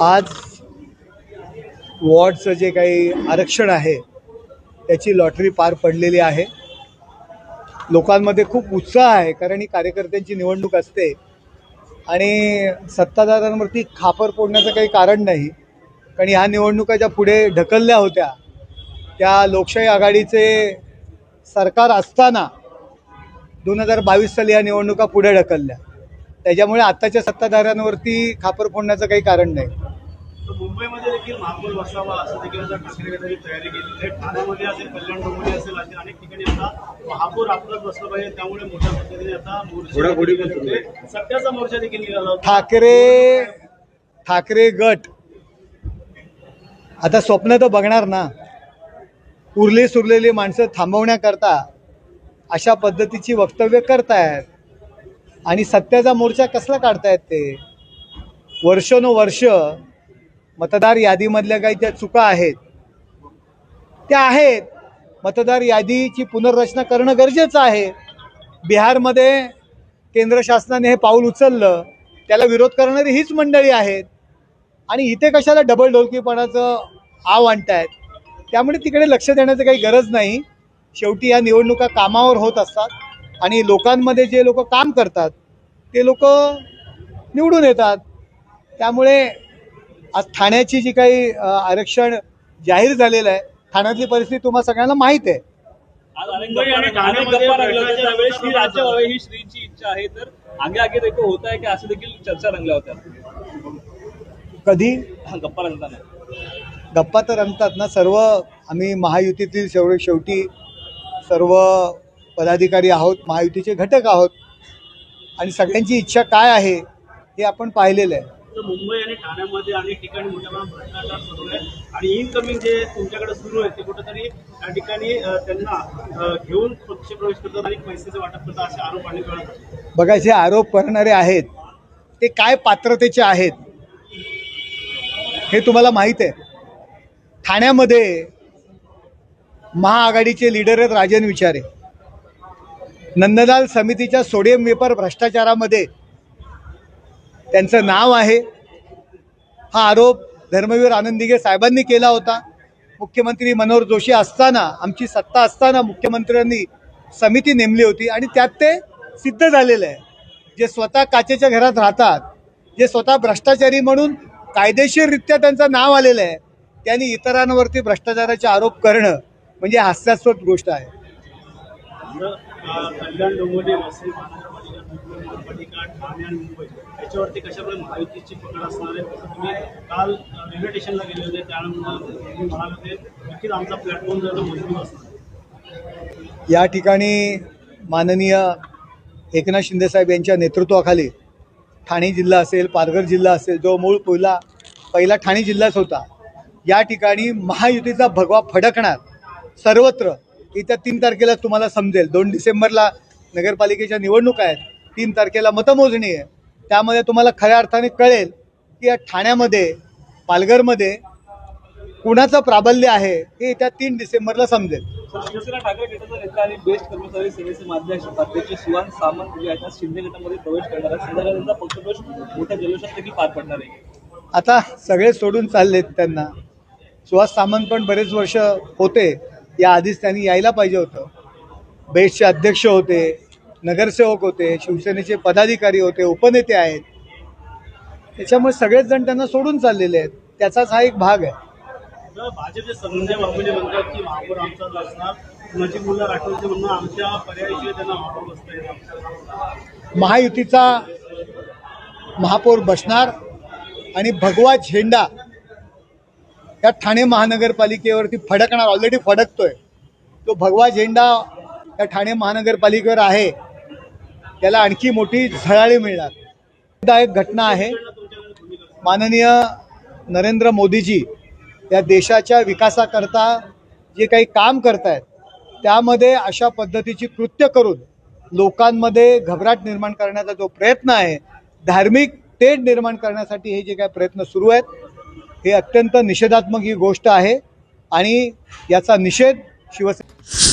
आज वॉर्डचं जे काही आरक्षण आहे त्याची लॉटरी पार पडलेली आहे. लोकांमध्ये खूप उत्साह आहे कारण ही कार्यकर्त्यांची निवडणूक असते. आणि सत्ताधाऱ्यांवरती खापर फोडण्याचं काही कारण नाही. कारण ह्या निवडणुका ज्या पुढे ढकलल्या होत्या त्या लोकशाही आघाडीचे सरकार असताना दोन हजार बावीस साली या निवडणुका पुढे ढकलल्या. त्याच्यामुळे आत्ताच्या सत्ताधाऱ्यांवरती खापर फोडण्याचं काही कारण नाही. मुंबईमध्ये देखील महापौर बसावा असं देखील आता ठाकरे गटाने तयारी केली आहे. ठाण्यामध्ये असेल कल्याण डोंबिवली असेल असे अनेक ठिकाणी आता महापौर आपलंच बसलं पाहिजे त्यामुळे मोठ्या पद्धतीने आता मोर्चा होतोय. सत्याचा मोर्चा देखील निघाला होता. ठाकरे ठाकरे गट. आता स्वप्न तर बघणार ना. उरली सुरलेली माणसं थांबवण्याकरता अशा पद्धतीची वक्तव्य करतायत. आणि सत्याचा मोर्चा कसला काढतायत ते? वर्षोनुवर्ष मतदार यादीमधल्या काही ज्या चुका आहेत. त्या आहेत. मतदार यादीची पुनर्रचना करणं गरजेचं आहे. बिहारमध्ये केंद्र शासनाने हे पाऊल उचललं. त्याला विरोध करणारी हीच मंडळी आहेत. आणि इथे कशाला डबल ढोलकीपणाचं आव आणतायत? त्यामुळे तिकडे लक्ष देण्याचं काही गरज नाही. शेवटी या निवडणुका कामावर होत असतात. आणि लोकांमध्ये जे लोक काम करतात ते लोक निवडून येतात. त्यामुळे आज ठाण्याची जी काही आरक्षण जाहीर झालेलं आहे ठाण्यातली परिस्थिती तुम्हाला सगळ्यांना माहीत आहे. ही श्रींची इच्छा तर आगे आगे देखील होत आहे की असं देखील चर्चा रंगल्या होत्या? कधी? गप्पा रंगताना. गप्पा तर रंगतात ना सर्व आम्ही महायुतीतील शेवटी शेवटी सर्व पदाधिकारी आहोत महायुतीचे घटक आहोत आणि सगळ्यांची इच्छा काय आहे हे आपण पाहिलेलं आहे. तर मुंबई आणि ठाण्यामध्ये अनेक ठिकाणी मोठ्या प्रमाणात भ्रष्टाचार सुरू आहे. आणि इनकमिंग जे तुमच्याकडे सुरू आहे ते कुठेतरी त्या ठिकाणी त्यांना घेऊन पक्ष प्रवेश करतात आणि पैशाचे वाटप करतात असे आरोप आणि वेळा बघा जे आरोप करणारे आहेत ते काय पात्रतेचे आहेत हे तुम्हाला माहीत आहे. ठाण्यामध्ये महाआघाडीचे लीडर आहेत राजन विचारे. नंदलाल समितीच्या सोडियम वेपर भ्रष्टाचारामध्ये त्यांचं नाव आहे. हा आरोप धर्मवीर आनंदिगे साहेबांनी केला होता. मुख्यमंत्री मनोहर जोशी असताना आमची सत्ता असताना मुख्यमंत्र्यांनी समिती नेमली होती आणि त्यात ते सिद्ध झालेलं आहे. जे स्वतः काचेच्या घरात राहतात जे स्वतः भ्रष्टाचारी म्हणून कायदेशीररित्या त्यांचं नाव आलेलं आहे त्यांनी इतरांवरती भ्रष्टाचाराचे आरोप करणं म्हणजे हास्यास्पद गोष्ट आहे. जर, महापालिका ठाणे आणि मुंबई. याच्यावरती कशाप्रकारे महायुतीची पकड असणार आहे तसं तुम्ही काल रेल्वे स्टेशनला गेले होते त्यानंतर म्हणाले होते नक्कीच आमचा प्लॅटफॉर्म जर मजबूत असणार. या ठिकाणी माननीय एकनाथ शिंदेसाहेब यांच्या नेतृत्वाखाली ठाणे जिल्हा असेल पालघर जिल्हा असेल जो मूळ पहिला पहिला ठाणे जिल्हाच होता या ठिकाणी महायुतीचा भगवा फडकणार सर्वत्र येत्या तीन तारखेला तुम्हाला समजेल. दोन डिसेंबरला नगरपालिकेच्या निवडणुका आहेत तीन तारखेला मतमोजणी आहे. त्यामध्ये तुम्हाला खऱ्या अर्थाने कळेल की या ठाण्यामध्ये पालघरमध्ये कुणाचं प्राबल्य आहे हे येत्या तीन डिसेंबरला समजेल. शिवसेना ठाकरे गटाचा नेता आणि बेस्ट कर्मचारी सेनेचे अध्यक्ष सामंत जे आहेत शिंदे गटामध्ये प्रवेश करणार आहेत. पक्षप्रवेश मोठ्या जल्लोषात देखील पार पडणार आहे. आता सगळे सोडून चाललेत त्यांना. सुहास सामंत पण बरेच वर्ष होते. या आधीच त्यांनी यायला पाहिजे होतं. बेस्टचे अध्यक्ष होते. नगरसेवक होते शिवसेनेचे पदाधिकारी होते उपनेते आहेत. त्याच्यामुळे सगळेच जण त्यांना सोडून चाललेले आहेत. त्याचाच हा एक भाग आहे. जर भाजपचे संजय बाबूजी म्हणतात की महापौर आमचाच असणार नजीबुल्ला राठोडचे म्हणणं आमच्या पर्यायाशिवाय त्यांना महापौर बसता येणार महायुतीचा महापौर बसणार आणि भगवा झेंडा या ठाणे महानगरपालिकेवरती फडकणार ऑलरेडी फडकतोय. तो भगवा झेंडा या ठाणे महानगरपालिकेवर आहे. त्याला आणखी मोठी झळाळी मिळणार. एकदा एक घटना आहे. माननीय नरेंद्र मोदीजी या देशाच्या विकासाकरता जे काही काम करतायत त्यामध्ये अशा पद्धतीची कृत्य करून लोकांमध्ये घबराट निर्माण करण्याचा जो प्रयत्न आहे धार्मिक तेढ निर्माण करण्यासाठी हे जे काही प्रयत्न सुरू आहेत हे अत्यंत निषेधात्मक ही गोष्ट आहे आणि याचा निषेध शिवसेना